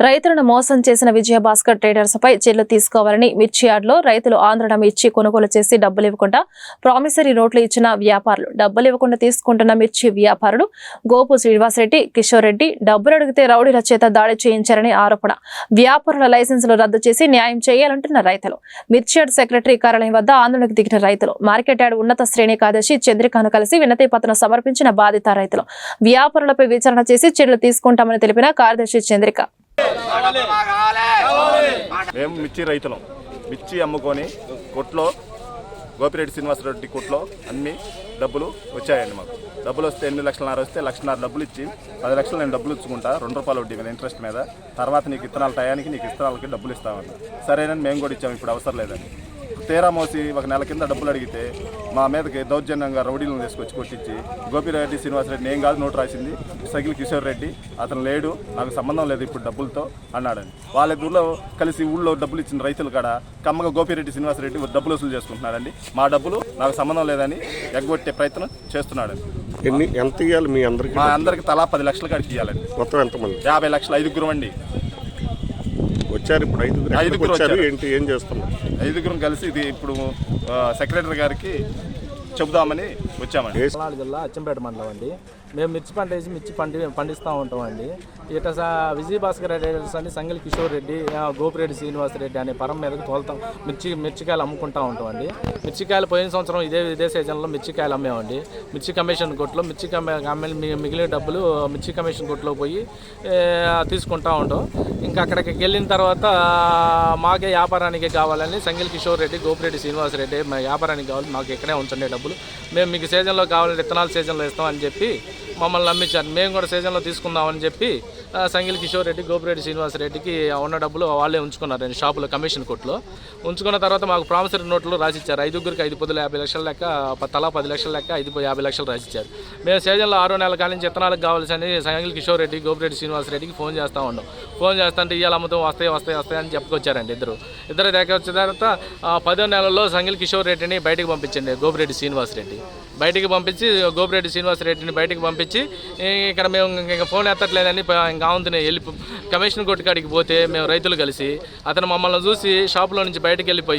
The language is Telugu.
రైతులను మోసం చేసిన విజయభాస్కర్ ట్రేడర్స్ పై చర్యలు తీసుకోవాలని మిర్చియార్డ్లో రైతులు ఆందోళన ఇచ్చి కొనుగోలు చేసి డబ్బులు ఇవ్వకుండా ప్రామిసరీ నోట్లు ఇచ్చిన వ్యాపారులు డబ్బులు ఇవ్వకుండా తీసుకుంటున్న మిర్చి వ్యాపారులు గోపు శ్రీనివాసరెడ్డి కిషోర్ రెడ్డి డబ్బులు అడిగితే రౌడీల చేత దాడి చేయించారని ఆరోపణ. వ్యాపారుల లైసెన్సులు రద్దు చేసి న్యాయం చేయాలంటున్న రైతులు. మిర్చి యార్డ్ సెక్రటరీ కార్యాలయం వద్ద ఆందోళనకు దిగిన రైతులు మార్కెట్ యార్డ్ ఉన్నత శ్రేణి కార్యదర్శి చంద్రికను కలిసి వినతి పత్రం సమర్పించిన బాధిత రైతులు. వ్యాపారులపై విచారణ చేసి చర్యలు తీసుకుంటామని తెలిపిన కార్యదర్శి చంద్రిక. మేము మిర్చి రైతులం. మిర్చి అమ్ముకొని కొట్లో గోపిరెడ్డి శ్రీనివాసరెడ్డి కొట్లో అన్ని డబ్బులు వచ్చాయండి మాకు. డబ్బులు వస్తే ఎనిమిది లక్షలన్నర వస్తే లక్షన్నర డబ్బులు ఇచ్చి పది లక్షలు నేను డబ్బులు ఇచ్చుకుంటా రెండు రూపాయలు వడ్డీ మీద ఇంట్రెస్ట్ మీద. తర్వాత నీకు ఇత్తనాల టయానికి నీకు ఇత్తనాలకి డబ్బులు ఇస్తామని సరేనని మేము కూడా ఇచ్చాము ఇప్పుడు అవసరం లేదని. తీరా మోసి ఒక నెల కింద డబ్బులు అడిగితే మా మీదకి దౌర్జన్యంగా రౌడీలను తీసుకొచ్చి కొట్టించి గోపిరెడ్డి శ్రీనివాసరెడ్డి నేను కాదు నోటు రాసింది సగిలి కిషోర్ రెడ్డి అతను లేడు నాకు సంబంధం లేదు ఇప్పుడు డబ్బులతో అన్నాడని వాళ్ళ ఊళ్ళో కలిసి ఊళ్ళో డబ్బులు ఇచ్చిన రైతులు కాడ కమ్మగా గోపిరెడ్డి శ్రీనివాసరెడ్డి డబ్బులు వసూలు చేసుకుంటున్నాడండి మా డబ్బులు నాకు సంబంధం లేదని ఎగ్గొట్టే ప్రయత్నం చేస్తున్నాడండి. ఎన్ని ఎంత ఇవ్వాలి మీ అందరికి మా అందరికి తలా పది లక్షలు కాడికి ఇవ్వాలండి మొత్తం ఎంతమంది? యాభై లక్షలు ఐదుగురు అండి. వచ్చారు ఇప్పుడు ఐదుగురు ఐదుగురు వచ్చారు. ఏంటి ఏం చేస్తున్నారు? ఐదుగురం కలిసి ఇది ఇప్పుడు సెక్రటరీ గారికి చెబుదామని వచ్చామండి. జిల్లా అచ్చంపేట మండలం అండి. మేము మిర్చి పంట వేసి మిర్చి పండి పండిస్తూ ఉంటామండి. ఇట విజయ భాస్కర్ రెడ్డి అని సంగలి కిషోర్ రెడ్డి గోపిరెడ్డి శ్రీనివాస్ రెడ్డి అనే పరం మీదకి తోలుతాం. మిర్చి మిర్చికాయలు అమ్ముకుంటా ఉంటామండి. మిర్చికాయలు పోయిన సంవత్సరం ఇదే ఇదే సీజన్లో మిర్చికాయలు అమ్మేమండి మిర్చి కమిషన్ కొట్లో మిర్చి కమ్మే మిగిలిన డబ్బులు మిర్చి కమిషన్ కొట్లో పోయి తీసుకుంటూ తీసుకుంటా ఉంటాం. ఇంకా అక్కడికి వెళ్ళిన తర్వాత మాకే వ్యాపారానికి కావాలని సంగిల్ కిషోర్ రెడ్డి గోపిరెడ్డి శ్రీనివాస్ రెడ్డి వ్యాపారానికి కావాలి మాకు ఇక్కడే ఉంచండి డబ్బులు. మేము మీకు సీజన్లో కావాలంటే విత్తనాలు సీజన్లో ఇస్తామని చెప్పి మమ్మల్ని నమ్మించారు. మేము కూడా సీజన్లో తీసుకుందామని చెప్పి సంగిల్ కిషోర్ రెడ్డి గోపిరెడ్డి శ్రీనివాస్ రెడ్డికి ఉన్న డబ్బులు వాళ్ళే ఉంచుకున్నారు షాపులో కమిషన్ కొట్లో ఉంచుకున్న తర్వాత మాకు ప్రామిసరీ నోట్లు రాసిచ్చారు. ఐదుగురికి ఐదు పదులు యాభై లక్షల లెక్క తలా పది లక్షల లెక్క ఐదు యాభై లక్షలు రాసిచ్చారు. మేము సీజన్లో ఆరో నెలల కాలం నుంచి విత్తనాలకు కావాల్సిన సంగిల్ కిషోర్ రెడ్డి గోపిరెడ్డి శ్రీనివాస్ రెడ్డికి ఫోన్ చేస్తూ ఉన్నాం. ఫోన్ చేస్తుంటే ఇవాళ అమ్ముతాం వస్తాయి వస్తాయి వస్తాయి అని చెప్పుకొచ్చారండి ఇద్దరు. ఇద్దరు దగ్గర వచ్చిన తర్వాత పదో నెలలో సంగిల్ కిషోర్ రెడ్డిని బయటకు పంపించండి గోపిరెడ్డి శ్రీనివాస్ రెడ్డి. బయటికి పంపించి గోపిరెడ్డి శ్రీనివాస్ రెడ్డిని బయటికి పంపించి వచ్చి ఇక్కడ మేము ఇంకా ఫోన్ ఎత్తట్లేదని ఇంకా ఆవుతుని వెళ్ళి కమిషన్ కొట్టుకాడికి పోతే మేము రైతులు కలిసి అతను మమ్మల్ని చూసి షాప్లో నుంచి బయటకు వెళ్ళిపోయి